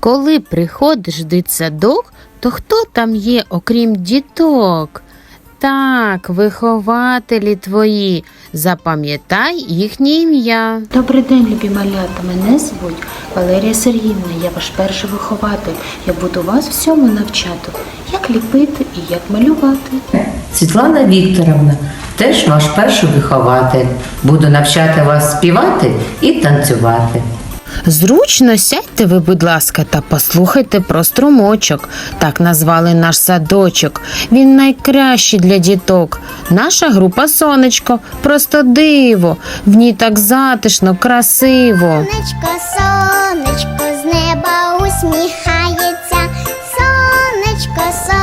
Коли приходиш в дитсадок, то хто там є, окрім діток? Так, вихователі твої. Запам'ятай їхнє ім'я. Добрий день, любі малята. Мене звуть Валерія Сергіївна. Я ваш перший вихователь. Я буду вас всьому навчати, як ліпити і як малювати. Світлана Вікторовна, теж ваш перший вихователь. Буду навчати вас співати і танцювати. Зручно сядьте ви, будь ласка, та послухайте про струмочок. Так назвали наш садочок. Він найкращий для діток. Наша група сонечко, просто диво. В ній так затишно, красиво. Сонечко, сонечко, з неба усміхається. Сонечко, сонечко,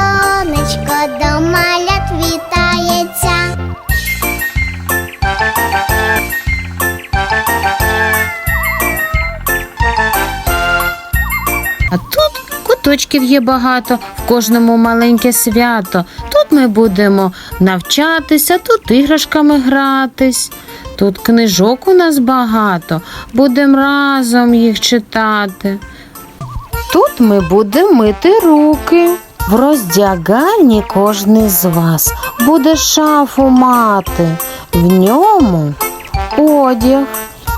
А тут куточків є багато, в кожному маленьке свято. Тут ми будемо навчатися, тут іграшками гратись. Тут книжок у нас багато, будемо разом їх читати. Тут ми будемо мити руки. В роздягальні кожний з вас буде шафу мати. В ньому одяг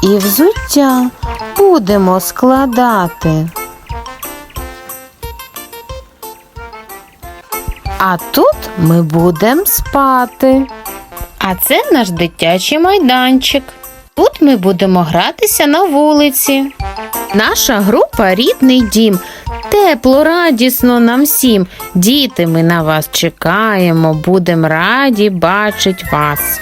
і взуття будемо складати. А тут ми будемо спати. А це наш дитячий майданчик. Тут ми будемо гратися на вулиці. Наша група рідний дім. Тепло, радісно нам всім. Діти, ми на вас чекаємо, будемо раді бачить вас.